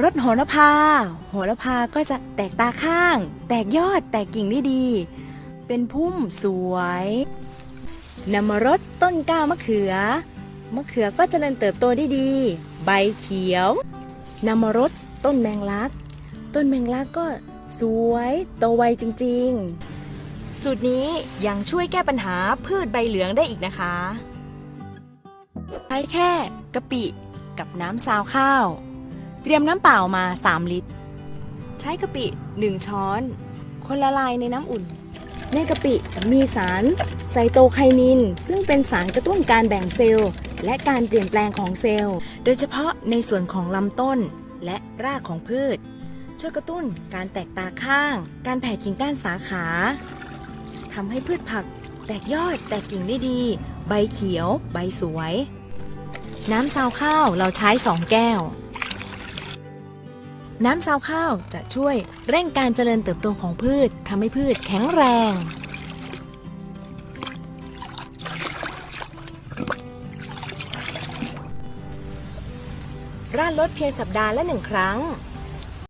รดโหระพา โหระพาก็จะแตกตาข้าง แตกยอดแตกกิ่งได้ดี เป็นพุ่มสวยนำมารดต้นก้าวมะเขือ มะเขือก็เจริญเติบโตได้ดี ใบเขียวนำมารดต้นแมงลัก ต้นแมงลักก็สวยโตไวจริง ๆ สูตรนี้ยังช่วยแก้ปัญหาพืชใบเหลืองได้อีกนะคะใช้แค่กะปิกับน้ำซาวข้าว เตรียมน้ำเปล่ามา 3 ลิตร ใช้กะปิ 1 ช้อน คนละลายในน้ำอุ่น ในกะปิมีสารไซโตไคนิน ซึ่งเป็นสารกระตุ้นการแบ่งเซลล์ และการเปลี่ยนแปลงของเซลล์ โดยเฉพาะในส่วนของลำต้นและรากของพืช ช่วยกระตุ้นการแตกตาข้าง การแผ่กิ่งก้านสาขาทำให้พืชผักแตกยอดแตกกิ่งได้ดี ใบเขียว ใบสวย น้ำซาวข้าวเราใช้ 2 แก้ว น้ำซาวข้าวจะช่วยเร่งการเจริญเติบโตของพืชทำให้พืชแข็งแรง ราดลดเพียงสัปดาห์ละหนึ่งครั้ง